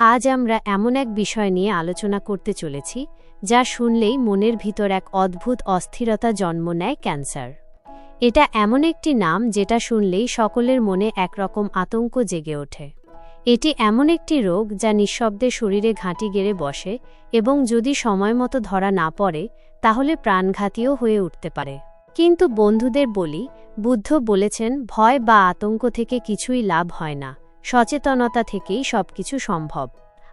আজ আমরা এমন এক বিষয় নিয়ে আলোচনা করতে চলেছি, যা শুনলেই মনের ভিতর এক অদ্ভুত অস্থিরতা জন্ম নেয় ক্যান্সার। এটা এমন একটি নাম যেটা শুনলেই সকলের মনে একরকম আতঙ্ক জেগে ওঠে। এটি এমন একটি রোগ যা নিঃশব্দে শরীরে ঘাঁটি গেড়ে বসে এবং যদি সময়মতো ধরা না পড়ে, তাহলে প্রাণঘাতীও হয়ে উঠতে পারে। কিন্তু বন্ধুদের বলি, বুদ্ধ বলেছেন, ভয় বা আতঙ্ক থেকে কিছুই লাভ হয় না। সচেতনতা থেকেই সবকিছু সম্ভব।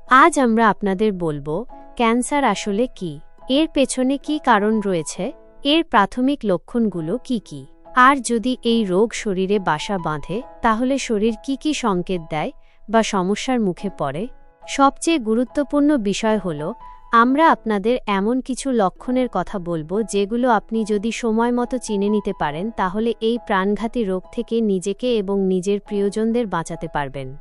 আজ আমরা আপনাদের বলব, ক্যান্সার আসলে কি? এর পেছনে কি কারণ রয়েছে? এর প্রাথমিক লক্ষণগুলো কি কি? আর যদি এই রোগ শরীরে বাসা বাঁধে, তাহলে শরীর কি কি সংকেত দেয় বা সমস্যার মুখে পড়ে? সবচেয়ে গুরুত্বপূর্ণ বিষয় হল আমরা আপনাদের এমন কিছু লক্ষণের কথা বলব যেগুলো আপনি যদি সময় মতো চিনে নিতে পারেন, তাহলে এই প্রাণঘাতী রোগ থেকে নিজেকে এবং নিজের প্রিয়জনদের বাঁচাতে পারবেন।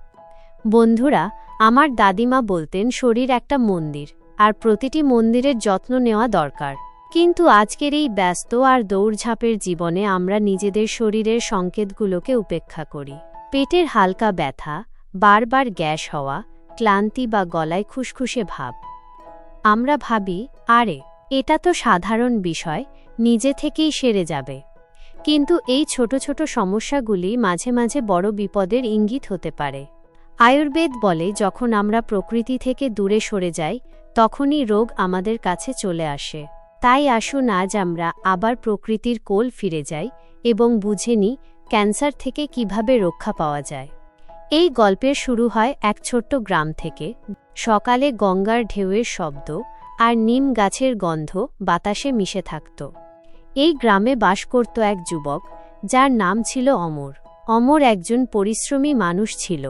বন্ধুরা, আমার দাদিমা বলতেন, শরীর একটা মন্দির, আর প্রতিটি মন্দিরের যত্ন নেওয়া দরকার। কিন্তু আজকের এই ব্যস্ত আর দৌড়ঝাঁপের জীবনে আমরা নিজেদের শরীরের সংকেতগুলোকে উপেক্ষা করি। পেটের হালকা ব্যথা, বারবার গ্যাস হওয়া, ক্লান্তি বা গলায় খুসখুসে ভাব। আমরা ভাবি, আরে, এটা তো সাধারণ বিষয়, নিজে থেকেই সেরে যাবে। কিন্তু এই ছোট ছোট সমস্যাগুলি মাঝে মাঝে বড় বিপদের ইঙ্গিত হতে পারে। আয়ুর্বেদ বলে, যখন আমরা প্রকৃতি থেকে দূরে সরে যাই, তখনই রোগ আমাদের কাছে চলে আসে। তাই আসুন আজ আমরা আবার প্রকৃতির কোল ফিরে যাই এবং বুঝে নিই, ক্যান্সার থেকে কীভাবে রক্ষা পাওয়া যায়। এই গল্পের শুরু হয় এক ছোট্ট গ্রাম থেকে। সকালে গঙ্গার ঢেউয়ের শব্দ আর নিম গাছের গন্ধ বাতাসে মিশে থাকত। এই গ্রামে বাস করত এক যুবক, যার নাম ছিল অমর। অমর একজন পরিশ্রমী মানুষ ছিল,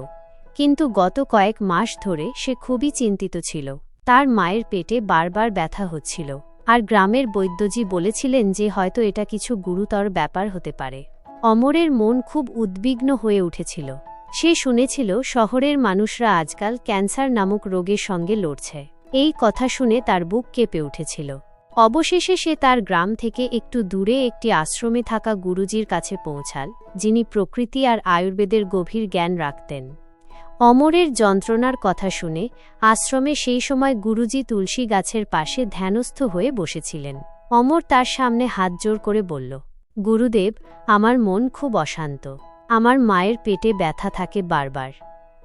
কিন্তু গত কয়েক মাস ধরে সে খুবই চিন্তিত ছিল। তার মায়ের পেটে বারবার ব্যথা হচ্ছিল, আর গ্রামের বৈদ্যজি বলেছিলেন যে হয়তো এটা কিছু গুরুতর ব্যাপার হতে পারে। অমরের মন খুব উদ্বিগ্ন হয়ে উঠেছিল। সে শুনেছিল শহরের মানুষরা আজকাল ক্যান্সার নামক রোগের সঙ্গে লড়ছে। এই কথা শুনে তার বুক কেঁপে উঠেছিল। অবশেষে সে তার গ্রাম থেকে একটু দূরে একটি আশ্রমে থাকা গুরুজির কাছে পৌঁছাল, যিনি প্রকৃতি আর আয়ুর্বেদের গভীর জ্ঞান রাখতেন। অমরের যন্ত্রণার কথা শুনে আশ্রমে সেই সময় গুরুজি তুলসী গাছের পাশে ধ্যানস্থ হয়ে বসেছিলেন। অমর তার সামনে হাত জোর করে বলল, গুরুদেব, আমার মন খুব অশান্ত। আমার মায়ের পেটে ব্যথা থাকে বারবার।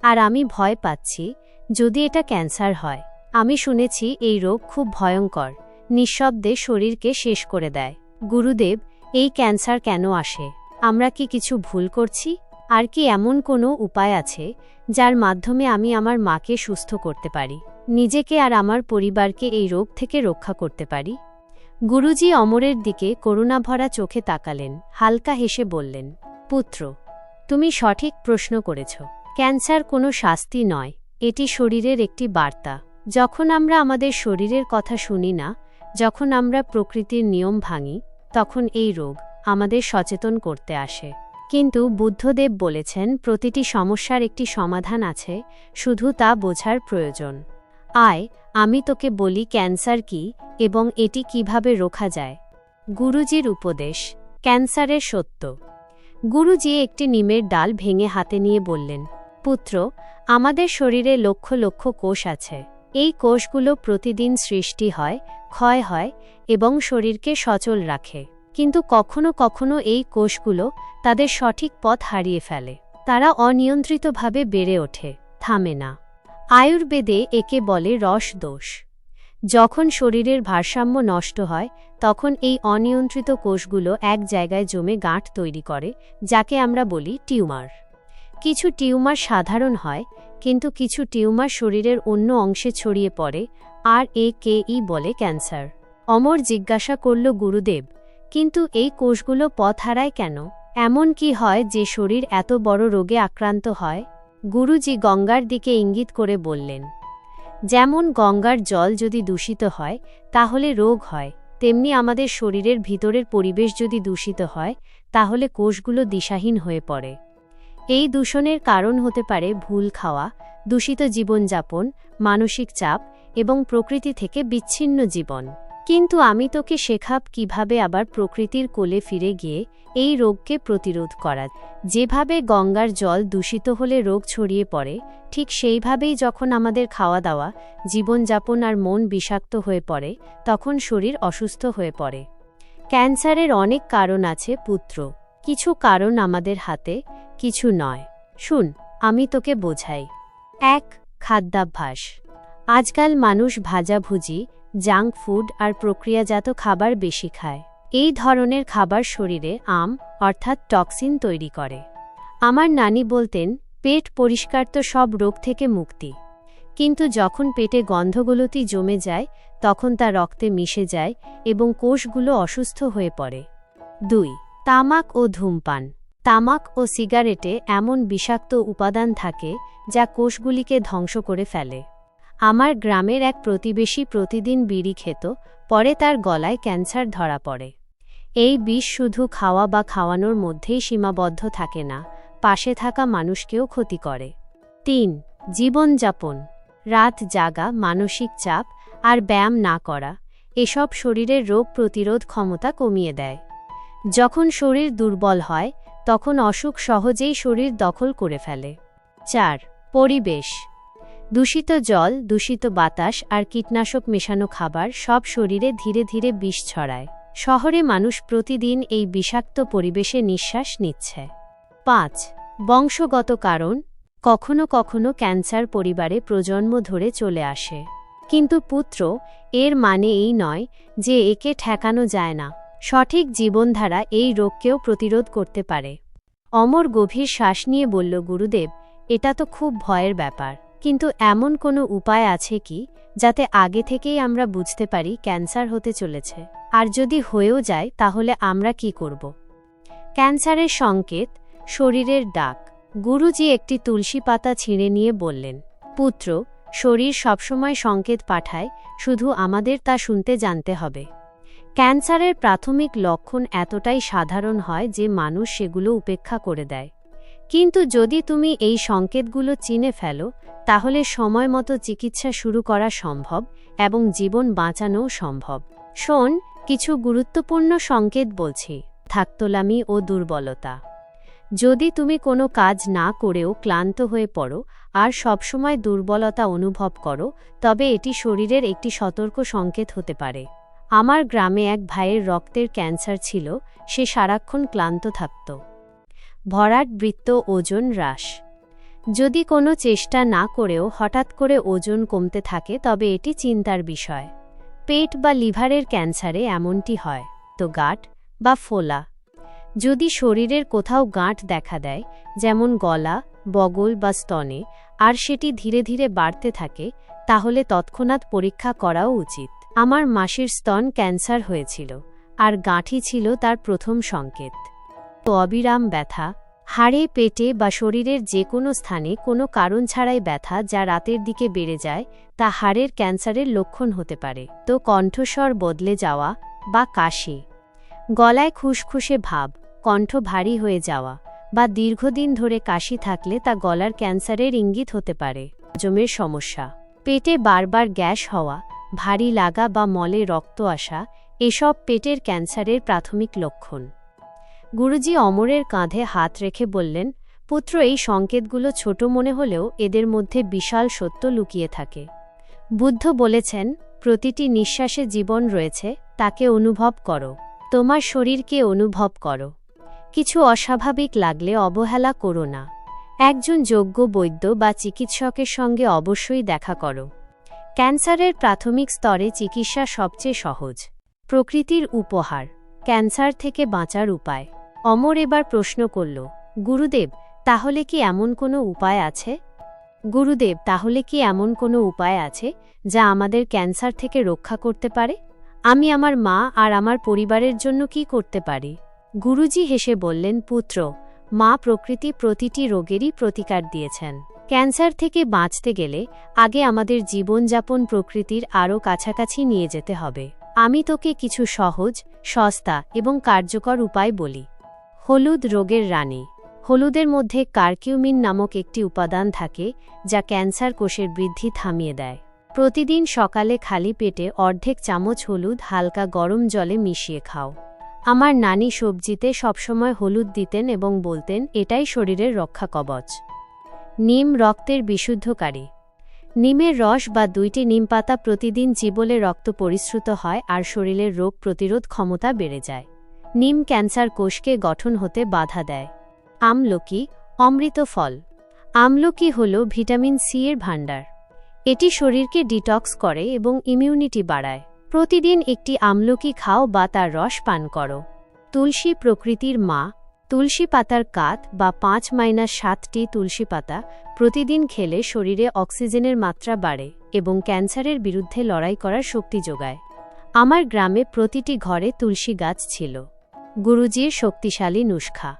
আর আমি ভয় পাচ্ছি, যদি এটা ক্যান্সার হয়। আমি শুনেছি এই রোগ খুব ভয়ঙ্কর, নিঃশব্দে শরীরকে শেষ করে দেয়। গুরুদেব, এই ক্যান্সার কেন আসে? আমরা কি কিছু ভুল করছি? আর কি এমন কোনো উপায় আছে, যার মাধ্যমে আমি আমার মাকে সুস্থ করতে পারি? নিজেকে আর আমার পরিবারকে এই রোগ থেকে রক্ষা করতে পারি? গুরুজি অমরের দিকে করুণাভরা চোখে তাকালেন, হালকা হেসে বললেন, পুত্র তুমি সঠিক প্রশ্ন করেছ। ক্যান্সার কোনো শাস্তি নয়, এটি শরীরের একটি বার্তা। যখন আমরা আমাদের শরীরের কথা শুনি না, যখন আমরা প্রকৃতির নিয়ম ভাঙি, তখন এই রোগ আমাদের সচেতন করতে আসে। কিন্তু বুদ্ধদেব বলেছেন, প্রতিটি সমস্যার একটি সমাধান আছে, শুধু তা বোঝার প্রয়োজন। আয়, আমি তোকে বলি ক্যান্সার কি এবং এটি কীভাবে রোখা যায়। গুরুজির উপদেশ, ক্যান্সারের সত্য। গুরুজি একটি নিমের ডাল ভেঙে হাতে নিয়ে বললেন, পুত্র, আমাদের শরীরে লক্ষ লক্ষ কোষ আছে। এই কোষগুলো প্রতিদিন সৃষ্টি হয়, ক্ষয় হয় এবং শরীরকে সচল রাখে। কিন্তু কখনো কখনো এই কোষগুলো তাদের সঠিক পথ হারিয়ে ফেলে। তারা অনিয়ন্ত্রিতভাবে বেড়ে ওঠে, থামে না। আয়ুর্বেদে একে বলে রস দোষ। যখন শরীরের ভারসাম্য নষ্ট হয়, তখন এই অনিয়ন্ত্রিত কোষগুলো এক জায়গায় জমে গাঁট তৈরি করে, যাকে আমরা বলি টিউমার। কিছু টিউমার সাধারণ হয়, কিন্তু কিছু টিউমার শরীরের অন্য অংশে ছড়িয়ে পড়ে, আর এ কে ই বলে ক্যান্সার। অমর জিজ্ঞাসা করল, গুরুদেব, কিন্তু এই কোষগুলো পথ হারায় কেন? এমন কি হয় যে শরীর এত বড় রোগে আক্রান্ত হয়? গুরুজি গঙ্গার দিকে ইঙ্গিত করে বললেন যেমন গঙ্গার জল যদি দূষিত হয়, তাহলে রোগ হয়। তেমনি আমাদের শরীরের ভিতরের পরিবেশ যদি দূষিত হয়, তাহলে কোষগুলো দিশাহীন হয়ে পড়ে। এই দূষণের কারণ হতে পারে ভুল খাওয়া, দূষিত জীবনযাপন, মানসিক চাপ এবং প্রকৃতি থেকে বিচ্ছিন্ন জীবন। কিন্তু আমি তোকে শেখাব কীভাবে আবার প্রকৃতির কোলে ফিরে গিয়ে এই রোগকে প্রতিরোধ করা। যেভাবে গঙ্গার জল দূষিত হলে রোগ ছড়িয়ে পড়ে, ঠিক সেইভাবেই যখন আমাদের খাওয়া দাওয়া জীবনযাপন আর মন বিষাক্ত হয়ে পড়ে, তখন শরীর অসুস্থ হয়ে পড়ে। ক্যান্সারের অনেক কারণ আছে পুত্র। কিছু কারণ আমাদের হাতে, কিছু নয়। শুন, আমি তোকে বোঝাই। এক, খাদ্যাভ্যাস। আজকাল মানুষ ভাজাভুজি জাঙ্ক ফুড আর প্রক্রিয়াজাত খাবার বেশি খায়। এই ধরনের খাবার শরীরে আম, অর্থাৎ টক্সিন তৈরি করে। আমার নানি বলতেন, পেট পরিষ্কার তো সব রোগ থেকে মুক্তি। কিন্তু যখন পেটে গন্ধগুলোতি জমে যায়, তখন তা রক্তে মিশে যায় এবং কোষগুলো অসুস্থ হয়ে পড়ে। দুই, তামাক ও ধূমপান। তামাক ও সিগারেটে এমন বিষাক্ত উপাদান থাকে, যা কোষগুলিকে ধ্বংস করে ফেলে। আমার গ্রামের এক প্রতিবেশী প্রতিদিন বিড়ি খেত, পরে তার গলায় ক্যান্সার ধরা পড়ে। এই বিষ শুধু খাওয়া বা খাওয়ানোর মধ্যেই সীমাবদ্ধ থাকে না, পাশে থাকা মানুষকেও ক্ষতি করে। তিন, জীবনযাপন। রাত জাগা, মানসিক চাপ আর ব্যায়াম না করা, এসব শরীরের রোগ প্রতিরোধ ক্ষমতা কমিয়ে দেয়। যখন শরীর দুর্বল হয়, তখন অসুখ সহজেই শরীর দখল করে ফেলে। চার, পরিবেশ। দূষিত জল, দূষিত বাতাস আর কীটনাশক মেশানো খাবার সব শরীরে ধীরে ধীরে বিষ ছড়ায়। শহরে মানুষ প্রতিদিন এই বিষাক্ত পরিবেশে নিঃশ্বাস নিচ্ছে। পাঁচ, বংশগত কারণ, কখনো কখনো ক্যান্সার পরিবারে প্রজন্ম ধরে চলে আসে। কিন্তু পুত্র, এর মানে এই নয় যে একে ঠেকানো যায় না। সঠিক জীবনধারা এই রোগকেও প্রতিরোধ করতে পারে। অমর গভীর শ্বাস নিয়ে বলল, গুরুদেব, এটা তো খুব ভয়ের ব্যাপার। কিন্তু এমন কোনো উপায় আছে কি, যাতে আগে থেকেই আমরা বুঝতে পারি ক্যান্সার হতে চলেছে? আর যদি হয়েও যায়, তাহলে আমরা কি করব? ক্যান্সারের সংকেত, শরীরের ডাক। গুরুজি একটি তুলসী পাতা ছিঁড়ে নিয়ে বললেন, পুত্র, শরীর সবসময় সংকেত পাঠায়, শুধু আমাদের তা শুনতে জানতে হবে। ক্যান্সারের প্রাথমিক লক্ষণ এতটাই সাধারণ হয় যে মানুষ সেগুলো উপেক্ষা করে দেয়। কিন্তু যদি তুমি এই সংকেতগুলো চিনে ফেলো, তাহলে সময় মতো চিকিৎসা শুরু করা সম্ভব এবং জীবন বাঁচানোও সম্ভব। শোন, কিছু গুরুত্বপূর্ণ সংকেত বলছি, থাকতলামি ও দুর্বলতা। যদি তুমি কোনো কাজ না করেও ক্লান্ত হয়ে পড়ো আর সবসময় দুর্বলতা অনুভব করো, তবে এটি শরীরের একটি সতর্ক সংকেত হতে পারে। আমার গ্রামে এক ভাইয়ের রক্তের ক্যান্সার ছিল, সে সারাক্ষণ ক্লান্ত থাকত। ভরাট বৃত্ত ওজন হ্রাস। যদি কোনো চেষ্টা না করেও হঠাৎ করে ওজন কমতে থাকে, তবে এটি চিন্তার বিষয়। পেট বা লিভারের ক্যান্সারে এমনটি হয়, তো গাঁট বা ফোলা। যদি শরীরের কোথাও গাঁট দেখা দেয়, যেমন গলা, বগল বা স্তনে, আর সেটি ধীরে ধীরে বাড়তে থাকে, তাহলে তৎক্ষণাৎ পরীক্ষা করাও উচিত। আমার মাসির স্তন ক্যান্সার হয়েছিল, আর গাঁঠি ছিল তার প্রথম সংকেত। অবিরাম ব্যথা। হাড়ে, পেটে বা শরীরের যে কোনো স্থানে কোনো কারণ ছাড়াই ব্যথা যা রাতের দিকে বেড়ে যায়, তা হাড়ের ক্যান্সারের লক্ষণ হতে পারে। তো কণ্ঠস্বর বদলে যাওয়া বা কাশি। গলায় খুশখুশে ভাব, কণ্ঠ ভারী হয়ে যাওয়া বা দীর্ঘদিন ধরে কাশি থাকলে তা গলার ক্যান্সারের ইঙ্গিত হতে পারে। হজমের সমস্যা। পেটে বারবার গ্যাস হওয়া, ভারী লাগা বা মলে রক্ত আসা, এসব পেটের ক্যান্সারের প্রাথমিক লক্ষণ। গুরুজি অমরের কাঁধে হাত রেখে বললেন, পুত্র, এই সংকেতগুলো ছোট মনে হলেও এদের মধ্যে বিশাল সত্য লুকিয়ে থাকে। বুদ্ধ বলেছেন, প্রতিটি নিঃশ্বাসে জীবন রয়েছে, তাকে অনুভব করো। তোমার শরীরকে অনুভব করো। কিছু অস্বাভাবিক লাগলে অবহেলা করো না। একজন যোগ্য বৈদ্য বা চিকিৎসকের সঙ্গে অবশ্যই দেখা করো। ক্যান্সারের প্রাথমিক স্তরে চিকিৎসা সবচেয়ে সহজ। প্রকৃতির উপহার। ক্যান্সার থেকে বাঁচার উপায়। অমর এবার প্রশ্ন করল, গুরুদেব, তাহলে কি এমন কোনো উপায় আছে? গুরুদেব, তাহলে কি এমন কোনো উপায় আছে যা আমাদের ক্যান্সার থেকে রক্ষা করতে পারে? আমি আমার মা আর আমার পরিবারের জন্য কি করতে পারি? গুরুজি হেসে বললেন, পুত্র, মা প্রকৃতি প্রতিটি রোগেরই প্রতিকার দিয়েছেন। ক্যান্সার থেকে বাঁচতে গেলে আগে আমাদের জীবনযাপন প্রকৃতির আরও কাছাকাছি নিয়ে যেতে হবে। আমি তোকে কিছু সহজ সস্তা এবং কার্যকর উপায় বলি। হলুদ রোগের রানী। হলুদের মধ্যে কার্কিউমিন নামক একটি উপাদান থাকে, যা ক্যান্সার কোষের বৃদ্ধি থামিয়ে দেয়। প্রতিদিন সকালে খালি পেটে অর্ধেক চামচ হলুদ হালকা গরম জলে মিশিয়ে খাও। আমার নানি সবজিতে সবসময় হলুদ দিতেন এবং বলতেন, এটাই শরীরের রক্ষা কবচ। নিম রক্তের বিশুদ্ধকারী। নিমের রস বা দুইটি নিম পাতা প্রতিদিন জীবলে রক্ত পরিশ্রুত হয় আর শরীরের রোগ প্রতিরোধ ক্ষমতা বেড়ে যায়। নিম ক্যান্সার কোষকে গঠন হতে বাধা দেয়। আমলকি, অমৃত ফল। আমলকি হল ভিটামিন সি এর ভাণ্ডার। এটি শরীরকে ডিটক্স করে এবং ইমিউনিটি বাড়ায়। প্রতিদিন একটি আমলকি খাও বা তার রস পান করো। তুলসী প্রকৃতির মা তুলসী পাতার কাত বা পাঁচ মাইনাস সাতটি তুলসী পাতা প্রতিদিন খেলে শরীরে অক্সিজেনের মাত্রা বাড়ে এবং ক্যান্সারের বিরুদ্ধে লড়াই করার শক্তি যোগায়। আমার গ্রামে প্রতিটি ঘরে তুলসী গাছ ছিল। গুরুজির শক্তিশালী নুস্খা।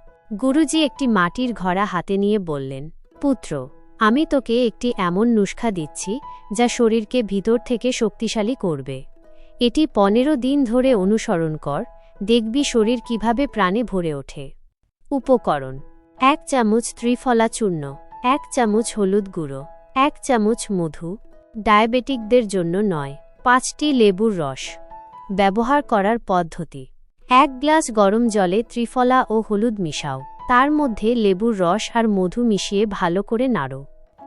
গুরুজি একটি মাটির ঘড়া হাতে নিয়ে বললেন, পুত্র, আমি তোকে একটি এমন নুস্খা দিচ্ছি যা শরীরকে ভিতর থেকে শক্তিশালী করবে। এটি পনেরো দিন ধরে অনুসরণ কর, দেখবি শরীর কীভাবে প্রাণে ভরে ওঠে। উপকরণ। এক চামচ ত্রিফলা চূর্ণ, এক চামচ হলুদ গুঁড়ো, এক চামচ মধু, ডায়াবেটিকদের জন্য নয়, পাঁচটি লেবুর রস। ব্যবহার করার পদ্ধতি। এক গ্লাস গরম জলে ত্রিফলা ও হলুদ মিশাও, তার মধ্যে লেবুর রস আর মধু মিশিয়ে ভালো করে নাড়ো।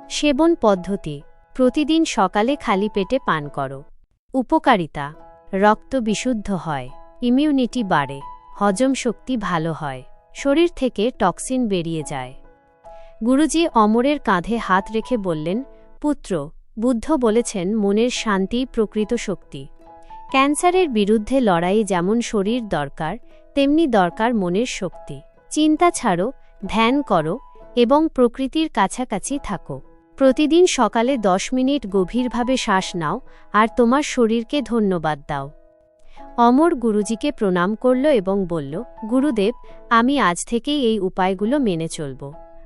সেবন পদ্ধতি, প্রতিদিন সকালে খালি পেটে পান করো। উপকারিতা, রক্ত বিশুদ্ধ হয় ইমিউনিটি বাড়ে, হজম শক্তি ভালো হয়। শরীর থেকে টক্সিন বেরিয়ে যায়। গুরুজি অমরের কাঁধে হাত রেখে বললেন, পুত্র, বুদ্ধ বলেছেন মনের শান্তি প্রকৃত শক্তি। ক্যান্সারের বিরুদ্ধে লড়াই যেমন শরীর দরকার, তেমনি দরকার মনের শক্তি। চিন্তা ছাড়ো, ধ্যান করো এবং প্রকৃতির কাছাকাছি থাকো। প্রতিদিন সকালে দশ মিনিট গভীরভাবে শ্বাস নাও আর তোমার শরীরকে ধন্যবাদ দাও। অমর গুরুজিকে প্রণাম করল এবং বলল, গুরুদেব, আমি আজ থেকেই এই উপায়গুলো মেনে চলব।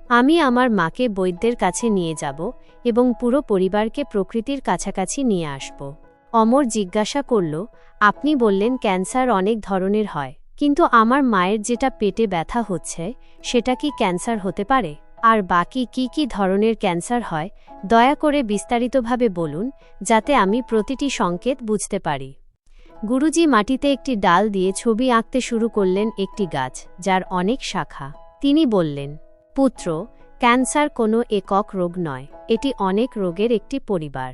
আমি আমার মাকে বৈদ্যের কাছে নিয়ে যাব এবং পুরো পরিবারকে প্রকৃতির কাছাকাছি নিয়ে আসব। অমর জিজ্ঞাসা করল, আপনি বললেন ক্যান্সার অনেক ধরনের হয়, কিন্তু আমার মায়ের যেটা পেটে ব্যথা হচ্ছে, সেটা কি ক্যান্সার হতে পারে? আর বাকি কি কি ধরনের ক্যান্সার হয়, দয়া করে বিস্তারিতভাবে বলুন, যাতে আমি প্রতিটি সংকেত বুঝতে পারি। গুরুজি মাটিতে একটি ডাল দিয়ে ছবি আঁকতে শুরু করলেন একটি গাছ, যার অনেক শাখা। তিনি বললেন, পুত্র, ক্যান্সার কোনো একক রোগ নয়, এটি অনেক রোগের একটি পরিবার।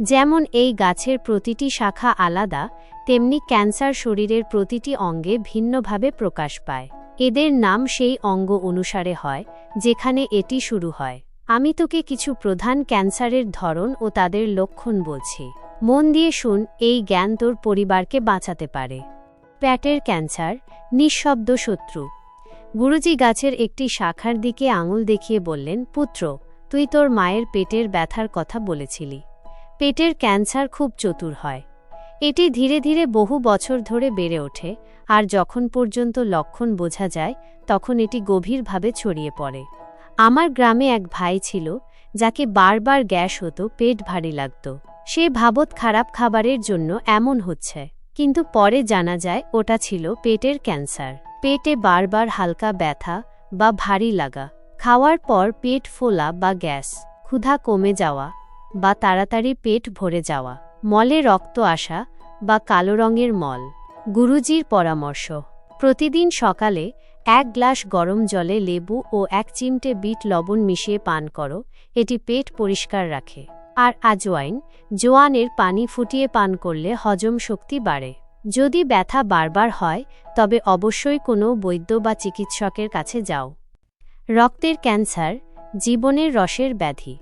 যেমন এই গাছের প্রতিটি শাখা আলাদা, তেমনি ক্যান্সার শরীরের প্রতিটি অঙ্গে ভিন্নভাবে প্রকাশ পায়। এদের নাম সেই অঙ্গ অনুসারে হয়, যেখানে এটি শুরু হয়। আমি তোকে কিছু প্রধান ক্যান্সারের ধরন ও তাদের লক্ষণ বলছি। মন দিয়ে শুন, এই জ্ঞান তোর পরিবারকে বাঁচাতে পারে। প্যাটের ক্যান্সার, নিঃশব্দ শত্রু। গুরুজি গাছের একটি শাখার দিকে আঙুল দেখিয়ে বললেন, পুত্র, তুই তোর মায়ের পেটের ব্যথার কথা বলেছিলি। পেটের ক্যান্সার খুব চতুর হয়। এটি ধীরে ধীরে বহু বছর ধরে বেড়ে ওঠে, আর যখন পর্যন্ত লক্ষণ বোঝা যায়, তখন এটি গভীরভাবে ছড়িয়ে পড়ে। আমার গ্রামে এক ভাই ছিল, যাকে বারবার গ্যাস হতো, পেট ভারী লাগত। সে ভাবত খারাপ খাবারের জন্য এমন হচ্ছে। কিন্তু পরে জানা যায়, ওটা ছিল পেটের ক্যান্সার। পেটে বারবার হালকা ব্যথা বা ভারী লাগা। খাওয়ার পর পেট ফোলা বা গ্যাস, ক্ষুধা কমে যাওয়া বা তাড়াতাড়ি পেট ভরে যাওয়া, মলে রক্ত আসা বা কালো রঙের মল। গুরুজির পরামর্শ, প্রতিদিন সকালে এক গ্লাস গরম জলে লেবু ও এক চিমটে বিট লবণ মিশিয়ে পান করো, এটি পেট পরিষ্কার রাখে। আর আজওয়াইন, জোয়ানের পানি ফুটিয়ে পান করলে হজম শক্তি বাড়ে। যদি ব্যথা বারবার হয়, তবে অবশ্যই কোনো বৈদ্য বা চিকিৎসকের কাছে যাও। রক্তের ক্যান্সার, জীবনের রসের ব্যাধি।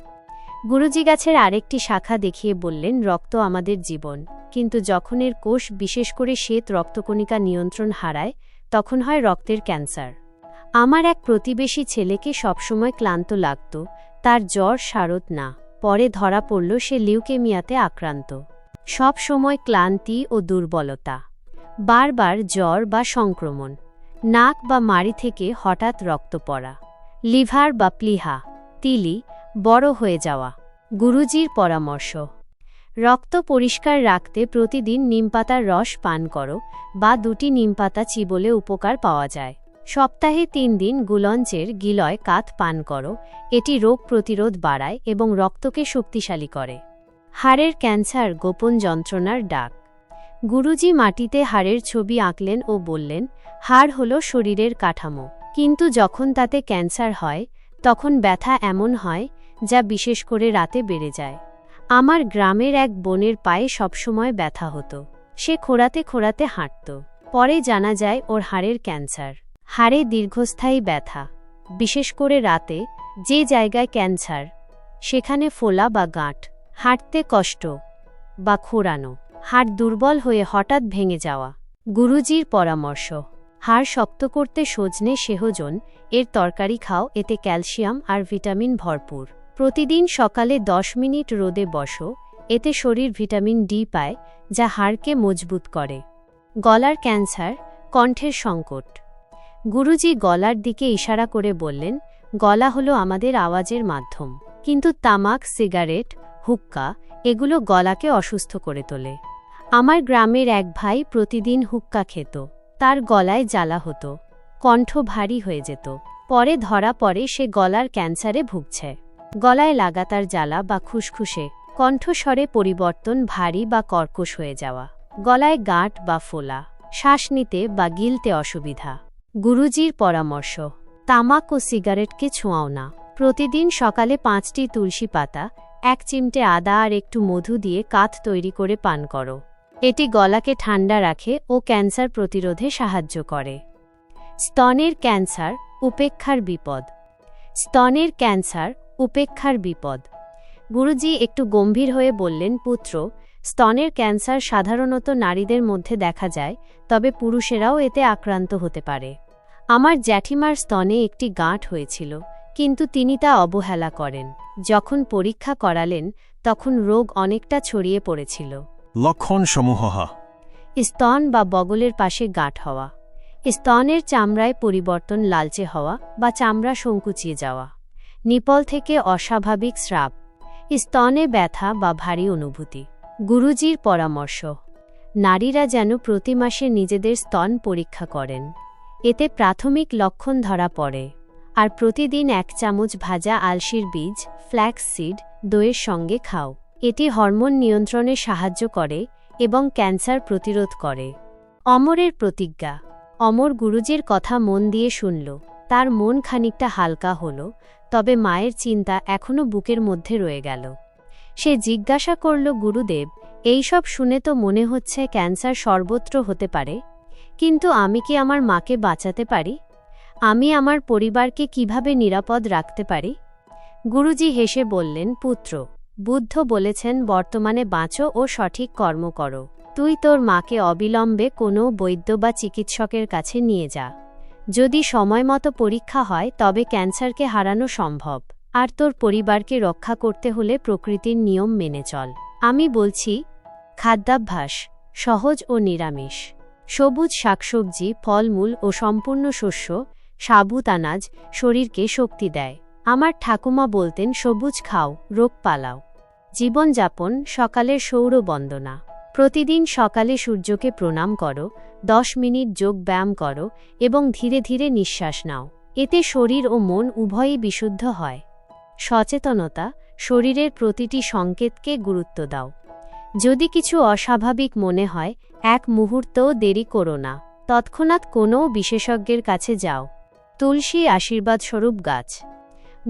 গুরুজি গাছের আরেকটি শাখা দেখিয়ে বললেন, রক্ত আমাদের জীবন। কিন্তু যখন এর কোষ বিশেষ করে শ্বেত রক্তকণিকা নিয়ন্ত্রণ হারায়, তখন হয় রক্তের ক্যান্সার। আমার এক প্রতিবেশী ছেলেকে সবসময় ক্লান্ত লাগত, তার জ্বর সারত না। পরে ধরা পড়ল সে লিউকেমিয়াতে আক্রান্ত। সব সময় ক্লান্তি ও দুর্বলতা। বারবার জ্বর বা সংক্রমণ। নাক বা মাড়ি থেকে হঠাৎ রক্ত পড়া। লিভার বা প্লিহা। তিলি, বড় হয়ে যাওয়া। গুরুজির পরামর্শ। রক্ত পরিষ্কার রাখতে প্রতিদিন নিমপাতার রস পান করো বা দুটি নিমপাতা চিবলে উপকার পাওয়া যায়। সপ্তাহে তিন দিন গুলঞ্চের গিলয় কাত পান করো, এটি রোগ প্রতিরোধ বাড়ায় এবং রক্তকে শক্তিশালী করে। হাড়ের ক্যান্সার গোপন যন্ত্রণার ডাক। গুরুজি মাটিতে হাড়ের ছবি আঁকলেন ও বললেন, হাড় হল শরীরের কাঠামো। কিন্তু যখন তাতে ক্যান্সার হয়, তখন ব্যথা এমন হয়, যা বিশেষ করে রাতে বেড়ে যায়। আমার গ্রামের এক বোনের পায়ে সবসময় ব্যথা হতো। সে খোড়াতে খোড়াতে হাঁটত। পরে জানা যায় ওর হাড়ের ক্যান্সার। হাড়ে দীর্ঘস্থায়ী ব্যথা, বিশেষ করে রাতে যে জায়গায় ক্যান্সার, সেখানে ফোলা বা গাঁট, হাঁটতে কষ্ট বা খোঁড়ানো হাড় দুর্বল হয়ে হঠাৎ ভেঙে যাওয়া। গুরুজির পরামর্শ, হাড় শক্ত করতে সজনে সেহজন, এর তরকারি খাও, এতে ক্যালসিয়াম আর ভিটামিন ভরপুর। প্রতিদিন সকালে দশ মিনিট রোদে বসো, এতে শরীর ভিটামিন ডি পায়, যা হাড়কে মজবুত করে। গলার ক্যান্সার, কণ্ঠের সংকট। গুরুজি গলার দিকে ইশারা করে বললেন, গলা হলো আমাদের আওয়াজের মাধ্যম। কিন্তু তামাক, সিগারেট, হুক্কা, এগুলো গলাকে অসুস্থ করে তোলে। আমার গ্রামের এক ভাই প্রতিদিন হুক্কা খেত। তার গলায় জ্বালা হতো। কণ্ঠ ভারী হয়ে যেত। পরে ধরা পড়ে সে গলার ক্যান্সারে ভুগছে। গলায় লাগাতার জ্বালা বা খুসখুসে, কণ্ঠস্বরে পরিবর্তন ভারী বা কর্কশ হয়ে যাওয়া। গলায় গাঁট বা ফোলা, শ্বাস নিতে বা গিলতে অসুবিধা। গুরুজির পরামর্শ, তামাক ও সিগারেটকে ছোঁয়াও না। প্রতিদিন সকালে পাঁচটি তুলসী পাতা, এক চিমটে আদা আর একটু মধু দিয়ে কাত তৈরি করে পান করো। এটি গলাকে ঠান্ডা রাখে ও ক্যান্সার প্রতিরোধে সাহায্য করে। স্তনের ক্যান্সার, উপেক্ষার বিপদ। স্তনের ক্যান্সার, উপেক্ষার বিপদ। গুরুজি একটু গম্ভীর হয়ে বললেন, পুত্র স্তনের ক্যান্সার সাধারণত নারীদের মধ্যে দেখা যায় তবে পুরুষেরাও এতে আক্রান্ত হতে পারে। আমার জ্যাঠিমার স্তনে একটি গাঁট হয়েছিল কিন্তু তিনি তা অবহেলা করেন। যখন পরীক্ষা করালেন তখন রোগ অনেকটা ছড়িয়ে পড়েছিল। লক্ষণ সমূহ স্তন বা বগলের পাশে গাঁট হওয়া স্তনের চামড়ায় পরিবর্তন লালচে হওয়া বা চামড়া সংকুচিয়ে যাওয়া নিপল থেকে অস্বাভাবিক স্রাব স্তনে ব্যথা বা ভারী অনুভূতি। গুরুজির পরামর্শ, নারীরা যেন প্রতি মাসে নিজেদের স্তন পরীক্ষা করেন। এতে প্রাথমিক লক্ষণ ধরা পড়ে। আর প্রতিদিন এক চামচ ভাজা আলসির বীজ, ফ্ল্যাক্স সিড, দইয়ের সঙ্গে খাও। এটি হরমোন নিয়ন্ত্রণে সাহায্য করে এবং ক্যান্সার প্রতিরোধ করে। অমরের প্রতিজ্ঞা, অমর গুরুজির কথা মন দিয়ে শুনল। তার মন খানিকটা হালকা হল, তবে মায়ের চিন্তা এখনও বুকের মধ্যে রয়ে গেল। সে জিজ্ঞাসা করল, গুরুদেব এইসব শুনে তো মনে হচ্ছে ক্যান্সার সর্বত্র হতে পারে, কিন্তু আমি কি আমার মাকে বাঁচাতে পারি? আমি আমার পরিবারকে কীভাবে নিরাপদ রাখতে পারি? গুরুজি হেসে বললেন, পুত্র, বুদ্ধ বলেছেন, বর্তমানে বাঁচো ও সঠিক কর্ম করো। তুই তোর মাকে অবিলম্বে কোনো বৈদ্য বা চিকিৎসকের কাছে নিয়ে যা। যদি সময়মতো পরীক্ষা হয়, তবে ক্যান্সারকে হারানো সম্ভব। আর তোর পরিবারকে রক্ষা করতে হলে প্রকৃতির নিয়ম মেনে চল। আমি বলছি, খাদ্যাভ্যাস, সহজ ও নিরামিষ। সবুজ শাকসবজি, ফলমূল ও সম্পূর্ণ শস্য সাবুত আনাজ শরীরকে শক্তি দেয়। আমার ঠাকুমা বলতেন, সবুজ খাও, রোগ পালাও। জীবনযাপন, সকালের সৌর বন্দনা। প্রতিদিন সকালে সূর্যকে প্রণাম করো, দশ মিনিট যোগ ব্যায়াম করো এবং ধীরে ধীরে নিঃশ্বাস নাও। এতে শরীর ও মন উভয়ই বিশুদ্ধ হয়। সচেতনতা শরীরের প্রতিটি সংকেতকে গুরুত্ব দাও। যদি কিছু অস্বাভাবিক মনে হয়, এক মুহূর্তও দেরি করো না। তৎক্ষণাৎ কোনো বিশেষজ্ঞের কাছে যাও। তুলসী আশীর্বাদস্বরূপ গাছ।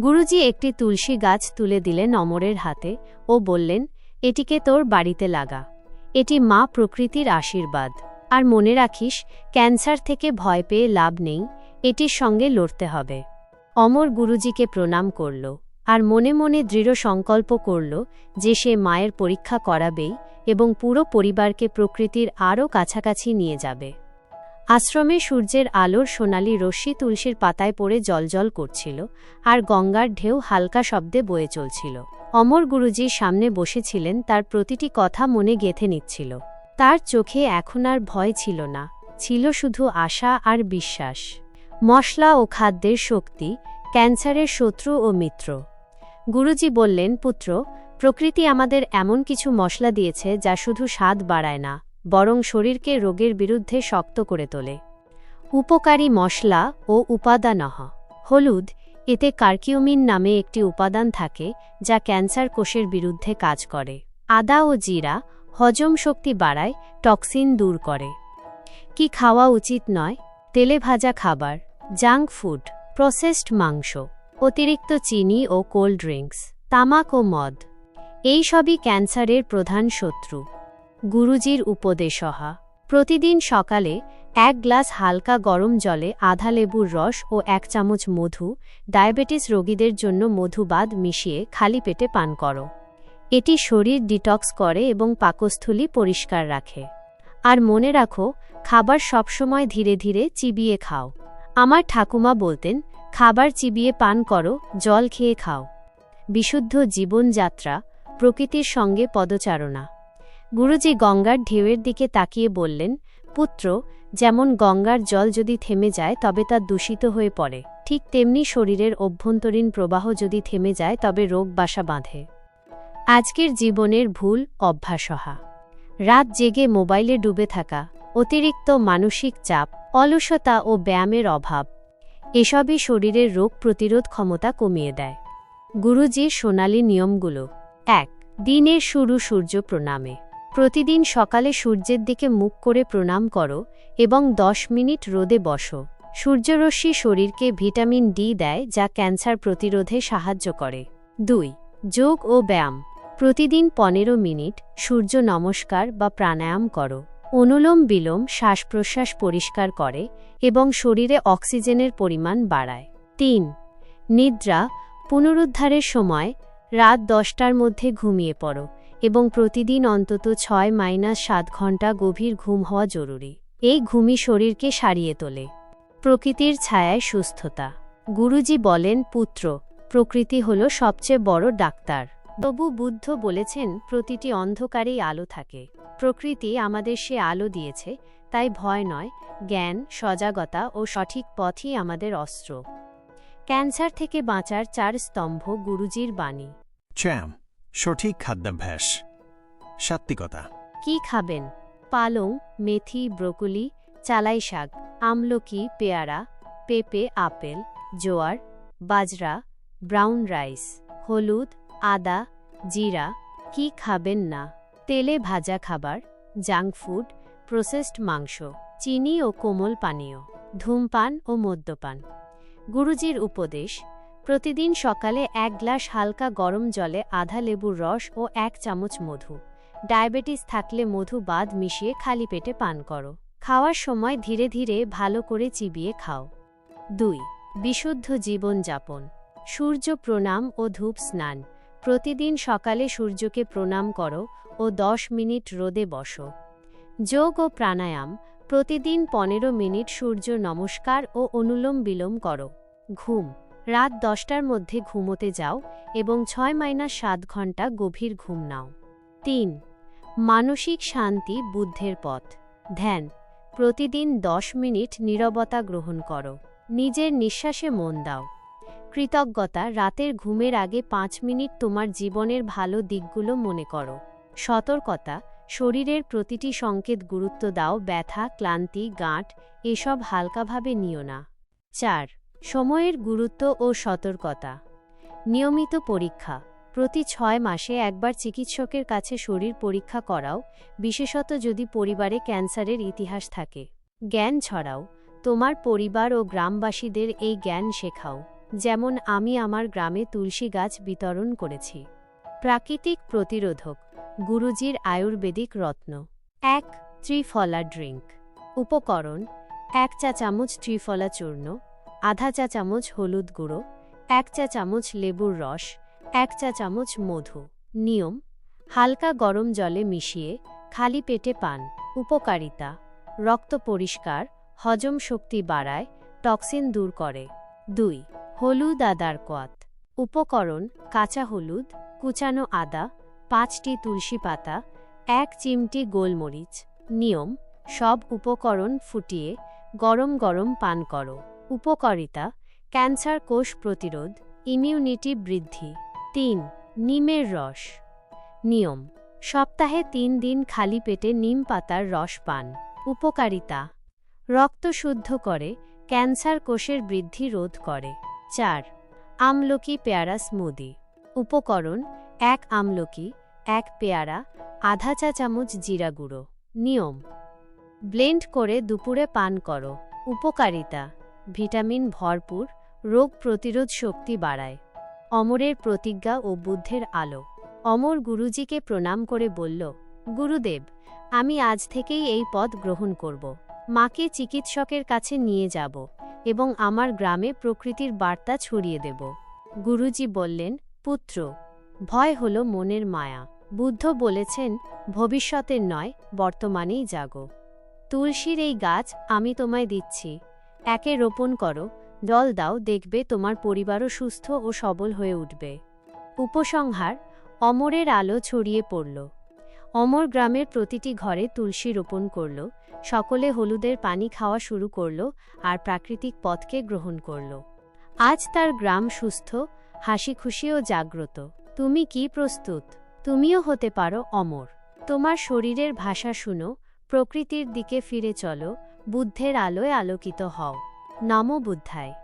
গুরুজি একটি তুলসী গাছ তুলে দিলেন অমরের হাতে ও বললেন, এটিকে তোর বাড়িতে লাগা। এটি মা প্রকৃতির আশীর্বাদ। আর মনে রাখিস, ক্যান্সার থেকে ভয় পেয়ে লাভ নেই, এটির সঙ্গে লড়তে হবে। অমর গুরুজিকে প্রণাম করল। আর মনে মনে দৃঢ় সংকল্প করল যে সে মায়ের পরীক্ষা করাবেই এবং পুরো পরিবারকে প্রকৃতির আরও কাছাকাছি নিয়ে যাবে। আশ্রমে সূর্যের আলোর সোনালি রশ্মি তুলসীর পাতায় পড়ে জলজল করছিল আর গঙ্গার ঢেউ হালকা শব্দে বয়ে চলছিল। অমর গুরুজির সামনে বসেছিলেন, তার প্রতিটি কথা মনে গেথে নিচ্ছিল। তার চোখে এখন আর ভয় ছিল না, ছিল শুধু আশা আর বিশ্বাস। মশলা ও খাদ্যের শক্তি, ক্যান্সারের শত্রু ও মিত্র। গুরুজি বললেন, পুত্র, প্রকৃতি আমাদের এমন কিছু মশলা দিয়েছে যা শুধু স্বাদ বাড়ায় না, বরং শরীরকে রোগের বিরুদ্ধে শক্ত করে তোলে। উপকারী মশলা ও উপাদানহ হলুদ, এতে কার্কিউমিন নামে একটি উপাদান থাকে যা ক্যান্সার কোষের বিরুদ্ধে কাজ করে। আদা ও জিরা হজম শক্তি বাড়ায়, টক্সিন দূর করে। কি খাওয়া উচিত নয়? তেলে ভাজা খাবার, জাঙ্ক ফুড, প্রসেসড মাংস। অতিরিক্ত চিনি ও কোল্ড ড্রিঙ্কস, তামাক ও মদ। এই সবই ক্যান্সারের প্রধান শত্রু। গুরুজির উপদেশহা, প্রতিদিন সকালে এক গ্লাস হালকা গরম জলে আধা লেবুর রস ও এক চামচ মধু, ডায়াবেটিস রোগীদের জন্য মধুবাদ মিশিয়ে খালি পেটে পান করো। এটি শরীর ডিটক্স করে এবং পাকস্থলী পরিষ্কার রাখে। আর মনে রাখো, খাবার সবসময় ধীরে ধীরে চিবিয়ে খাও। আমার ঠাকুমা বলতেন খাবার চিবিয়ে পান করো, জল খেয়ে খাও। বিশুদ্ধ জীবনযাত্রা, প্রকৃতির সঙ্গে পদচারণা। গুরুজি গঙ্গার ঢেউয়ের দিকে তাকিয়ে বললেন, পুত্র, যেমন গঙ্গার জল যদি থেমে যায়, তবে তা দূষিত হয়ে পড়ে। ঠিক তেমনি শরীরের অভ্যন্তরীণ প্রবাহ যদি থেমে যায়, তবে রোগ বাসা বাঁধে। আজকের জীবনের ভুল, অভ্যাসহা। রাত জেগে মোবাইলে ডুবে থাকা, অতিরিক্ত মানসিক চাপ, অলসতা ও ব্যায়ামের অভাব। এসবই শরীরের রোগ প্রতিরোধ ক্ষমতা কমিয়ে দেয়। গুরুজির সোনালী নিয়মগুলো। এক, দিনের শুরু সূর্য প্রণামে। প্রতিদিন সকালে সূর্যের দিকে মুখ করে প্রণাম করো এবং দশ মিনিট রোদে বসো। সূর্যরশ্মি শরীরকে ভিটামিন ডি দেয় যা ক্যান্সার প্রতিরোধে সাহায্য করে। দুই, যোগ ও ব্যায়াম। প্রতিদিন পনেরো মিনিট সূর্য নমস্কার বা প্রাণায়াম করো। অনুলোম বিলোম শ্বাস প্রশ্বাস পরিষ্কার করে এবং শরীরে অক্সিজেনের পরিমাণ বাড়ায়। তিন, নিদ্রা পুনরুদ্ধারের সময় রাত দশটার মধ্যে ঘুমিয়ে পড়ো এবং প্রতিদিন অন্তত ছয় মাইনাস সাত ঘণ্টা গভীর ঘুম হওয়া জরুরি। এই ঘুমই শরীরকে সারিয়ে তোলে। প্রকৃতির ছায়ায় সুস্থতা। গুরুজি বলেন, পুত্র, প্রকৃতি হল সবচেয়ে বড় ডাক্তার। তবু বুদ্ধ বলেছেন প্রতিটি অন্ধকারেই আলো থাকে। প্রকৃতি আমাদের সে আলো দিয়েছে তাই ভয় নয় জ্ঞান সজাগতা ও সঠিক পথই আমাদের অস্ত্র। ক্যান্সার থেকে বাঁচার চার স্তম্ভ গুরুজির বাণী। চ্যাম সঠিক খাদ্যাভ্যাস। সাত্বিকতা কি খাবেন? পালং মেথি ব্রোকলি চালাই শাক আমলকি পেয়ারা পেঁপে আপেল জোয়ার বাজরা ব্রাউন রাইস হলুদ আদা, জিরা, কি খাবেন না? তেলে ভাজা খাবার, জাঙ্ক ফুড, প্রসেসড মাংস, চিনি ও কোমল পানীয়, ধূমপান ও মদ্যপান। গুরুজির উপদেশ, প্রতিদিন সকালে এক গ্লাস হালকা গরম জলে আধা লেবুর রস ও এক চামচ মধু। ডায়াবেটিস থাকলে মধু বাদ মিশিয়ে খালি পেটে পান করো। খাওয়ার সময় ধীরে ধীরে ভালো করে চিবিয়ে খাও। দুই, বিশুদ্ধ জীবনযাপন। সূর্য প্রণাম ও ধূপ স্নান। প্রতিদিন সকালে সূর্যকে প্রণাম করো ও দশ মিনিট রোদে বসো। যোগ ও প্রাণায়াম, প্রতিদিন পনেরো মিনিট সূর্য নমস্কার ও অনুলোম বিলোম করো। ঘুম, রাত দশটার মধ্যে ঘুমোতে যাও এবং ছয় মাইনাস সাত ঘণ্টা গভীর ঘুম নাও। তিন, মানসিক শান্তি বুদ্ধের পথ। ধ্যান, প্রতিদিন দশ মিনিট নীরবতা গ্রহণ করো। নিজের নিঃশ্বাসে মন দাও। কৃতজ্ঞতা রাতের ঘুমের আগে পাঁচ মিনিট তোমার জীবনের ভালো দিকগুলো মনে করো। সতর্কতা, শরীরের প্রতিটি সংকেত গুরুত্ব দাও, ব্যথা, ক্লান্তি, গাঁট, এসব হালকাভাবে নিও না। চার, সময়ের গুরুত্ব ও সতর্কতা। নিয়মিত পরীক্ষা। প্রতি ছয় মাসে একবার চিকিৎসকের কাছে শরীর পরীক্ষা করাও, বিশেষত যদি পরিবারে ক্যান্সারের ইতিহাস থাকে। জ্ঞান ছড়াও। তোমার পরিবার ও গ্রামবাসীদের এই জ্ঞান শেখাও। যেমন আমি আমার গ্রামে তুলসী গাছ বিতরণ করেছি। প্রাকৃতিক প্রতিরোধক, গুরুজির আয়ুর্বেদিক রত্ন। এক, ত্রিফলা ড্রিঙ্ক উপকরণ, এক চা চামচ ত্রিফলা চূর্ণ, আধা চা চামচ হলুদ গুঁড়ো, এক চা চামচ লেবুর রস, এক চা চামচ মধু। নিয়ম, হালকা গরম জলে মিশিয়ে খালি পেটে পান। উপকারিতা, রক্ত পরিষ্কার, হজম শক্তি বাড়ায়, টক্সিন দূর করে। দুই হলুদ আদার কোয়াত। উপকরণ, কাঁচা হলুদ, কুচানো আদা, পাঁচটি তুলসী পাতা, এক চিমটি গোলমরিচ। নিয়ম, সব উপকরণ ফুটিয়ে গরম গরম পান করো। উপকারিতা, ক্যান্সার কোষ প্রতিরোধ, ইমিউনিটি বৃদ্ধি। তিন, নিমের রস। নিয়ম, সপ্তাহে তিন দিন খালি পেটে নিম পাতার রস পান। উপকারিতা, রক্ত শুদ্ধ করে ক্যান্সার কোষের বৃদ্ধি রোধ করে। চার, আমলকি পেয়ারা স্মুদি। উপকরণ, এক আমলকি, এক পেয়ারা, আধা চা চামচ জিরা গুঁড়ো। নিয়ম, ব্লেন্ড করে দুপুরে পান করো। উপকারিতা, ভিটামিন ভরপুর, রোগ প্রতিরোধ শক্তি বাড়ায়। অমরের প্রতিজ্ঞা ও বুদ্ধের আলো। অমর গুরুজিকে প্রণাম করে বলল, গুরুদেব, আমি আজ থেকেই এই পদ গ্রহণ করব। মাকে চিকিৎসকের কাছে নিয়ে যাব। এবং আমার গ্রামে প্রকৃতির বার্তা ছড়িয়ে দেব। গুরুজি বললেন, পুত্র, ভয় হল মনের মায়া। বুদ্ধ বলেছেন, ভবিষ্যতের নয়, বর্তমানেই জাগো। তুলসীর এই গাছ আমি তোমায় দিচ্ছি। একে রোপণ করো। জল দাও, দেখবে তোমার পরিবারও সুস্থ ও সবল হয়ে উঠবে। উপসংহার, অমরের আলো ছড়িয়ে পড়ল। অমর গ্রামের প্রতিটি ঘরে তুলসী রোপণ করল, সকলে হলুদের পানি খাওয়া শুরু করল আর প্রাকৃতিক পথকে গ্রহণ করল। আজ তার গ্রাম সুস্থ হাসি খুশি ও জাগ্রত। তুমি কি প্রস্তুত? তুমিও হতে পারো অমর। তোমার শরীরের ভাষা শুনো, প্রকৃতির দিকে ফিরে চলো, বুদ্ধের আলোয় আলোকিত হও। নম বুদ্ধায়।